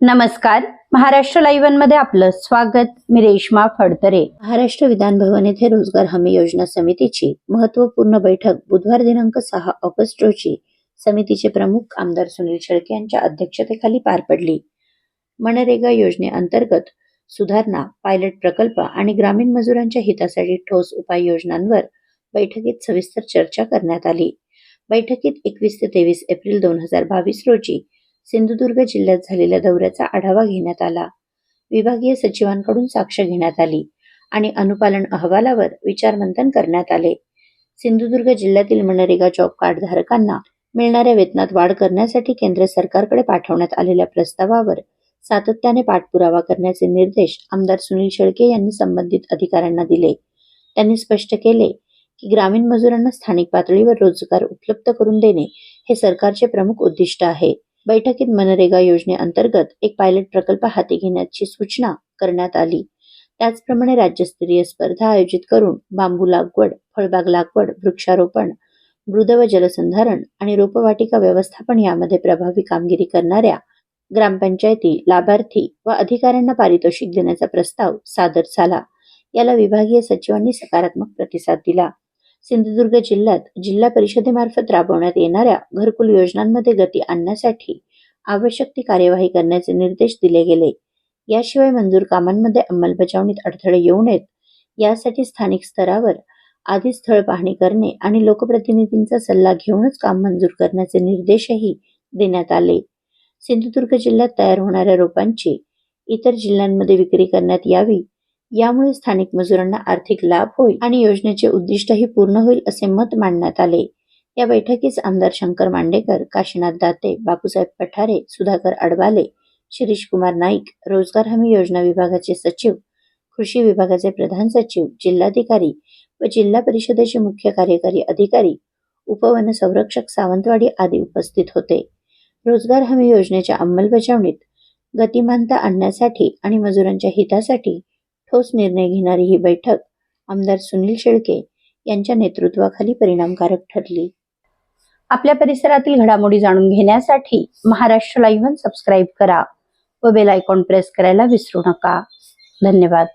नमस्कार. महाराष्ट्र लाईव्हमध्ये आपलं स्वागत. मी रेश्मा फडतरे. महाराष्ट्र विधान भवन येथे रोजगार हमी योजना समितीची महत्त्वपूर्ण बैठक बुधवार दिनांक सहा ऑगस्ट रोजी समितीचे प्रमुख आमदार सुनील शेळके यांच्या अध्यक्षतेखाली पार पडली. मनरेगा योजनेअंतर्गत सुधारणा पायलट प्रकल्प आणि ग्रामीण मजुरांच्या हितासाठी ठोस उपाययोजनांवर बैठकीत सविस्तर चर्चा करण्यात आली. बैठकीत एकवीस ते तेवीस एप्रिल दोन हजार बावीस रोजी सिंधुदुर्ग जिल्ह्यात झालेल्या दौऱ्याचा आढावा घेण्यात आला. विभागीय सचिवांकडून साक्ष घेण्यात आली आणि अनुपालन अहवालावर विचारमंथन करण्यात आले. सिंधुदुर्ग जिल्ह्यातील मनरेगा जॉब कार्ड धारकांना मिळणाऱ्या वेतनात वाढ करण्यासाठी केंद्र सरकारकडे पाठवण्यात आलेल्या प्रस्तावावर सातत्याने पाठपुरावा करण्याचे निर्देश आमदार सुनील शेळके यांनी संबंधित अधिकाऱ्यांना दिले. त्यांनी स्पष्ट केले की ग्रामीण मजुरांना स्थानिक पातळीवर रोजगार उपलब्ध करून देणे हे सरकारचे प्रमुख उद्दिष्ट आहे. बैठकीत मनरेगा योजनेअंतर्गत एक पायलट प्रकल्प हाती घेण्याची सूचना करण्यात आली. त्याचप्रमाणे राज्यस्तरीय स्पर्धा आयोजित करून बांबू लागवड फळबाग लागवड वृक्षारोपण मृद व जलसंधारण आणि रोपवाटिका व्यवस्थापन यामध्ये प्रभावी कामगिरी करणाऱ्या ग्रामपंचायती लाभार्थी व अधिकाऱ्यांना पारितोषिक देण्याचा प्रस्ताव सादर झाला. याला विभागीय सचिवांनी सकारात्मक प्रतिसाद दिला. सिंधुदुर्ग जिल्ह्यात जिल्हा परिषदेमार्फत राबवण्यात येणाऱ्या घरकुल योजनांमध्ये गती आणण्यासाठी आवश्यक ती कार्यवाही करण्याचे निर्देश दिले गेले. याशिवाय मंजूर कामांमध्ये अंमलबजावणीत अडथळे येऊ नयेत. यासाठी स्थानिक स्तरावर आधी स्थळ पाहणी करणे आणि लोकप्रतिनिधींचा सल्ला घेऊनच काम मंजूर करण्याचे निर्देशही देण्यात आले. सिंधुदुर्ग जिल्ह्यात तयार होणाऱ्या रोपांची इतर जिल्ह्यांमध्ये विक्री करण्यात यावी यामुळे स्थानिक मजुरांना आर्थिक लाभ होईल आणि योजनेचे उद्दिष्टही पूर्ण होईल असे मत मांडण्यात आले. या बैठकीस आमदार शंकर मांडेकर काशीनाथ दाते बापूसाहेब पठारे सुधाकर अडवाले शिरीष कुमार नाईक रोजगार हमी योजना विभागाचे सचिव कृषी विभागाचे प्रधान सचिव जिल्हाधिकारी व जिल्हा परिषदेचे मुख्य कार्यकारी अधिकारी उपवन संरक्षक सावंतवाडी आदी उपस्थित होते. रोजगार हमी योजनेच्या अंमलबजावणीत गतिमानता आणण्यासाठी आणि मजुरांच्या हितासाठी ठोस निर्णय घेणारी ही बैठक आमदार सुनील शेळके यांच्या नेतृत्वाखाली परिणामकारक ठरली. आपल्या परिसरातील घडामोडी जाणून घेण्यासाठी महाराष्ट्र लाईव्ह सबस्क्राईब करा व बेल आयकॉन प्रेस करायला विसरू नका. धन्यवाद.